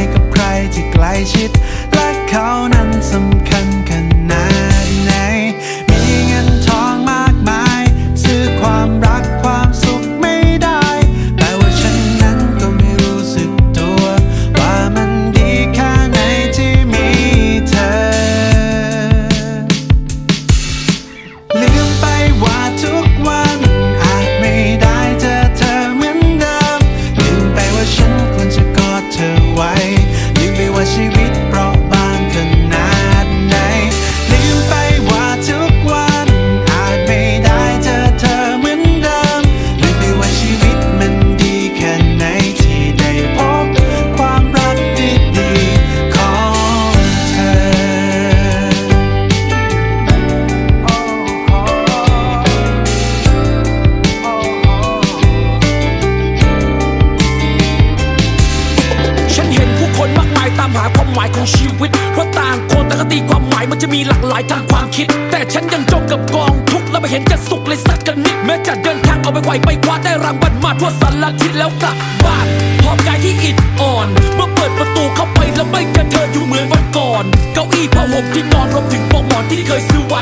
้ายตามหาความหมายของชีวิต เพราะต่างคนแต่างก็ตีความหมายมันจะมีหลากหลายทางความคิด แต่ฉันยังจมกับกองทุกข์และไม่เห็นจะสุขเลยสักกันนิด แม้จะเดินทางเอาไปไขว่ไปคว้าได้รางวัลมาทั่วสารทิศแล้วกลับบ้านพร้อมกายที่อิดอ่อน เมื่อเปิดประตูเข้าไปแล้วไม่เจอเธออยู่เหมือนวันก่อน เก้าอี้ผ้าห่มที่นอนรวมถึงปลอกหมอนที่เคยซื้อไว้